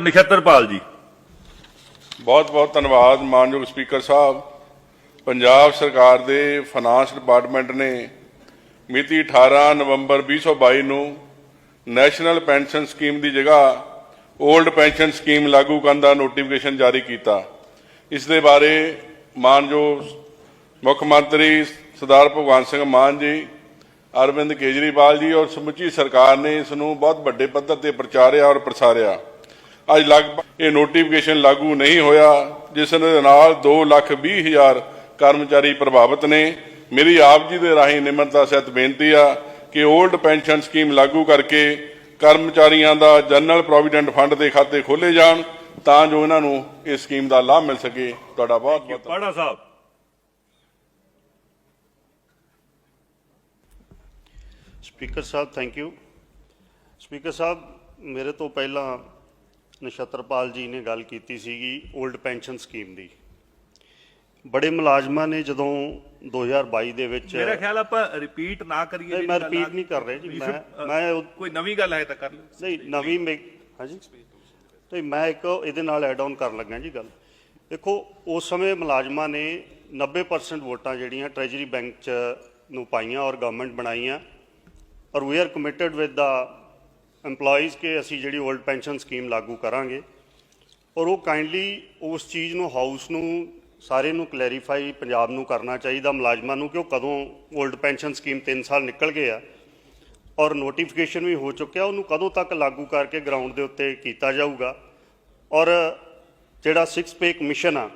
ਨਛੱਤਰਪਾਲ ਜੀ। ਬਹੁਤ ਬਹੁਤ ਧੰਨਵਾਦ ਮਾਨਯੋਗ ਸਪੀਕਰ ਸਾਹਿਬ। ਪੰਜਾਬ ਸਰਕਾਰ ਦੇ ਫਾਈਨਾਂਸ ਡਿਪਾਰਟਮੈਂਟ ਨੇ ਮਿਤੀ 18 ਨਵੰਬਰ 2022 ਨੂੰ ਨੈਸ਼ਨਲ ਪੈਨਸ਼ਨ ਸਕੀਮ ਦੀ ਜਗ੍ਹਾ 올ਡ ਪੈਨਸ਼ਨ ਸਕੀਮ ਲਾਗੂ ਕਰਨ ਦਾ ਨੋਟੀਫਿਕੇਸ਼ਨ ਜਾਰੀ ਕੀਤਾ। ਇਸ ਦੇ ਬਾਰੇ ਮਾਨਯੋਗ ਮੁੱਖ ਮੰਤਰੀ ਸਰਦਾਰ ਭਗਵੰਤ ਸਿੰਘ ਮਾਨ ਜੀ, ਅਰਵਿੰਦ ਕੇਜਰੀਵਾਲ ਜੀ ਔਰ ਸਮੁੱਚੀ ਸਰਕਾਰ ਨੇ ਇਸ ਨੂੰ ਬਹੁਤ ਵੱਡੇ ਪੱਧਰ ਤੇ ਪ੍ਰਚਾਰਿਆ ਔਰ ਪ੍ਰਸਾਰਿਆ। ਅੱਜ ਲਗਭਗ ਇਹ ਨੋਟੀਫਿਕੇਸ਼ਨ ਲਾਗੂ ਨਹੀਂ ਹੋਇਆ ਜਿਸ ਦੇ ਨਾਲ 2 ਲੱਖ 20 ਹਜ਼ਾਰ ਕਰਮਚਾਰੀ ਪ੍ਰਭਾਵਿਤ ਨੇ। ਮੇਰੀ ਆਪ ਜੀ ਦੇ ਰਾਹੀਂ ਨਿਮਰਤਾ ਸਹਿਤ ਬੇਨਤੀ ਆ ਕਿ 올ਡ ਪੈਨਸ਼ਨ ਸਕੀਮ ਲਾਗੂ ਕਰਕੇ ਕਰਮਚਾਰੀਆਂ ਦਾ ਜਨਰਲ ਪ੍ਰੋਵੀਡੈਂਟ ਫੰਡ ਦੇ ਖਾਤੇ ਖੋਲੇ ਜਾਣ ਤਾਂ ਜੋ ਇਹਨਾਂ ਨੂੰ ਇਸ ਸਕੀਮ ਦਾ ਲਾਭ ਮਿਲ ਸਕੇ। ਤੁਹਾਡਾ ਬਹੁਤ ਬਹੁਤ ਪਾੜਾ sahib. Speaker sahib thank you speaker sahib ਮੇਰੇ ਤੋਂ ਪਹਿਲਾਂ ਨਛੱਤਰਪਾਲ ਜੀ ਨੇ ਗੱਲ ਕੀਤੀ ਸੀਗੀ 올ਡ ਪੈਨਸ਼ਨ ਸਕੀਮ ਦੀ। ਬੜੇ ਮੁਲਾਜ਼ਮਾਂ ਨੇ ਜਦੋਂ 2022 ਦੇ ਵਿੱਚ ਮੇਰਾ ਖਿਆਲ ਆਪਾਂ ਰਿਪੀਟ ਨਾ ਕਰੀਏ ਨਹੀਂ, ਮੈਂ repeat ਨਹੀਂ ਕਰ ਰਿਹਾ ਜੀ, ਮੈਂ- ਮੈਂ ਕੋਈ ਨਵੀਂ ਗੱਲ ਹੈ ਤਾਂ ਕਰ ਲਓ। ਨਹੀਂ ਨਵੀਂ ਹਾਂਜੀ? ਤੇ ਮੈਂ ਇੱਕ ਇਹਦੇ ਨਾਲ ਐਡ ਆਨ ਕਰਨ ਲੱਗਾ ਜੀ ਗੱਲ। ਦੇਖੋ ਉਸ ਸਮੇਂ ਮੁਲਾਜ਼ਮਾਂ ਨੇ 90% ਵੋਟਾਂ ਜਿਹੜੀਆਂ ਟ੍ਰੈਜਰੀ ਬੈਂਕ ਚ ਨੂੰ ਪਾਈਆਂ ਔਰ ਗਵਰਨਮੈਂਟ ਬਣਾਈਆਂ। ਔਰ we are committed with the EMPLOYEES ਕਿ ਅਸੀਂ ਜਿਹੜੀ 올ਡ ਪੈਨਸ਼ਨ ਸਕੀਮ ਲਾਗੂ ਕਰਾਂਗੇ ਔਰ ਉਹ ਕਾਈਂਡਲੀ ਉਸ ਚੀਜ਼ ਨੂੰ ਹਾਊਸ ਨੂੰ ਸਾਰੇ ਨੂੰ ਕਲੈਰੀਫਾਈ ਪੰਜਾਬ ਨੂੰ ਕਰਨਾ ਚਾਹੀਦਾ ਮੁਲਾਜ਼ਮਾਂ ਨੂੰ ਕਿ ਉਹ ਕਦੋਂ 올ਡ ਪੈਨਸ਼ਨ ਸਕੀਮ 3 ਸਾਲ ਨਿਕਲ ਗਏ ਆ ਔਰ ਨੋਟੀਫਿਕੇਸ਼ਨ ਵੀ ਹੋ ਚੁੱਕਿਆ, ਉਹਨੂੰ ਕਦੋਂ ਤੱਕ ਲਾਗੂ ਕਰਕੇ ਗਰਾਊਂਡ ਦੇ ਉੱਤੇ ਕੀਤਾ ਜਾਊਗਾ ਔਰ ਜਿਹੜਾ 6 ਪੇ ਕਮਿਸ਼ਨ ਆ,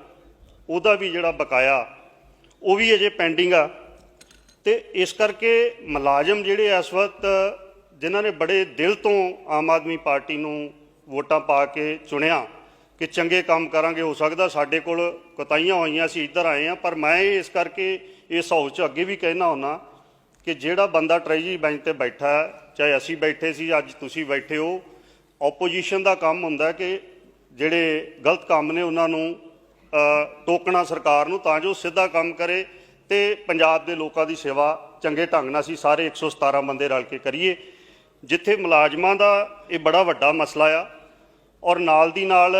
ਉਹਦਾ ਵੀ ਜਿਹੜਾ ਬਕਾਇਆ, ਉਹ ਵੀ ਅਜੇ ਪੈਂਡਿੰਗ ਆ ਤੇ ਇਸ ਕਰਕੇ ਮੁਲਾਜ਼ਮ ਜਿਹੜੇ ਇਸ ਵਕਤ ਜਿਨ੍ਹਾਂ ਨੇ ਬੜੇ ਦਿਲ ਤੋਂ ਆਮ ਆਦਮੀ ਪਾਰਟੀ ਨੂੰ ਵੋਟਾਂ ਪਾ ਕੇ ਚੁਣਿਆ ਕਿ ਚੰਗੇ ਕੰਮ ਕਰਾਂਗੇ, ਹੋ ਸਕਦਾ ਸਾਡੇ ਕੋਲ ਕੁਤਾਈਆਂ ਹੋਈਆਂ ਸੀ, ਇੱਧਰ ਆਏ ਆ ਪਰ ਮੈਂ ਇਸ ਕਰਕੇ ਇਸ ਹਾਊਸ 'ਚ ਅੱਗੇ ਵੀ ਕਹਿਣਾ ਹੁੰਨਾ ਕਿ ਜਿਹੜਾ ਬੰਦਾ ਟ੍ਰੈਜਰੀ ਬੈਂਚ ਤੇ ਬੈਠਾ ਚਾਹੇ ਅਸੀਂ ਬੈਠੇ ਸੀ, ਅੱਜ ਤੁਸੀਂ ਬੈਠੇ ਹੋ ਆਪੋਜੀਸ਼ਨ ਦਾ ਕੰਮ ਹੁੰਦਾ ਕਿ ਜਿਹੜੇ ਗਲਤ ਕੰਮ ਨੇ ਉਹਨਾਂ ਨੂੰ ਟੋਕਣਾ ਸਰਕਾਰ ਨੂੰ ਤਾਂ ਜੋ ਸਿੱਧਾ ਕੰਮ ਕਰੇ ਤੇ ਪੰਜਾਬ ਦੇ ਲੋਕਾਂ ਦੀ ਸੇਵਾ ਚੰਗੇ ਢੰਗ ਨਾਲ ਅਸੀਂ ਸਾਰੇ 117 ਬੰਦੇ ਰਲ ਕੇ ਕਰੀਏ। ਜਿੱਥੇ ਮੁਲਾਜ਼ਮਾਂ ਦਾ ਇਹ ਬੜਾ ਵੱਡਾ ਮਸਲਾ ਆ ਔਰ ਨਾਲ ਦੀ ਨਾਲ